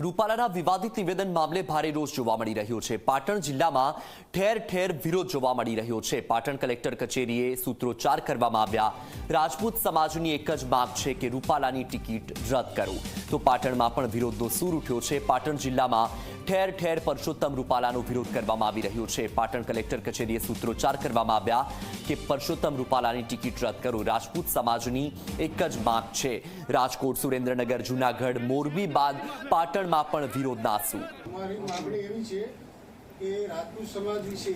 રૂપાલાના વિવાદિત નિવેદન મામલે ભારે રોષ જોવા મળી રહ્યો છે. પાટણ જિલ્લામાં ઠેર ઠેર વિરોધ જોવા મળી રહ્યો છે. પાટણ કલેક્ટર કચેરીએ સૂત્રોચ્ચાર કરવામાં આવ્યા. રાજપૂત સમાજની એક જ માંગ છે કે રૂપાલાની ટિકિટ રદ કરો. તો પાટણમાં પણ વિરોધનો સૂર ઉઠ્યો છે. પાટણ જિલ્લામાં ઠેર ઠેર પરસોત્તમ રૂપાલાનો વિરોધ કરવામાં આવી રહ્યો છે. પાટણ કલેક્ટર કચેરીએ સૂત્રોચ્ચાર કરવામાં આવ્યા કે પરસોત્તમ રૂપાલાની ટિકિટ રદ કરો. રાજપૂત સમાજની એક જ માંગ છે. રાજકોટ, સુરેન્દ્રનગર, જૂનાગઢ, મોરબી બાદ પાટણમાં પણ વિરોધ સૂર અમારી માંગણી એવી છે કે રાજપૂત સમાજ વિશે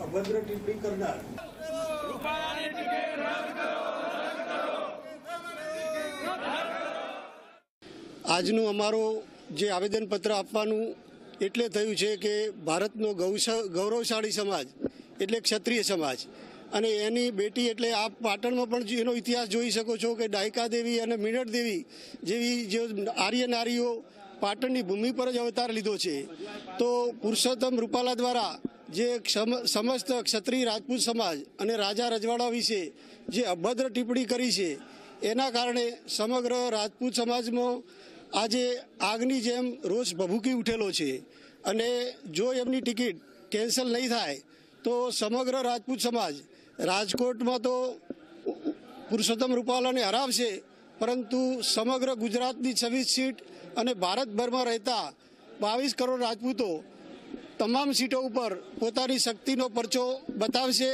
અભદ્ર ટિપ્પણી કરનાર આજનું અમારું જે આવેદનપત્ર આપવાનું એટલે થયું છે કે ભારતનો ગૌશ- ગૌરવશાળી સમાજ એટલે ક્ષત્રિય સમાજ અને એની બેટી એટલે આપ પાટણમાં પણ એનો ઇતિહાસ જોઈ શકો છો કે ડાયકા દેવી અને મિનટ દેવી જેવી જે આર્ય નારીઓ પાટણની ભૂમિ પર જ અવતાર લીધો છે. તો પુરુષોત્તમ રૂપાલા દ્વારા જે સમ- સમસ્ત ક્ષત્રિય રાજપૂત સમાજ અને રાજા રજવાડા વિશે જે અભદ્ર ટિપ્પણી કરી છે, એના કારણે સમગ્ર રાજપૂત સમાજમાં આજે આગની જેમ રોષ ભભૂકી ઉઠેલો છે. અને જો એમની ટિકિટ કેન્સલ નહીં થાય, તો સમગ્ર રાજપૂત સમાજ રાજકોટમાં તો પુરુષોત્તમ રૂપાલાને હરાવશે પરંતુ સમગ્ર ગુજરાતની છવ્વીસ સીટ અને ભારતભરમાં રહેતા બાવીસ કરોડ રાજપૂતો તમામ સીટો ઉપર પોતાની શક્તિનો પરચો બતાવશે.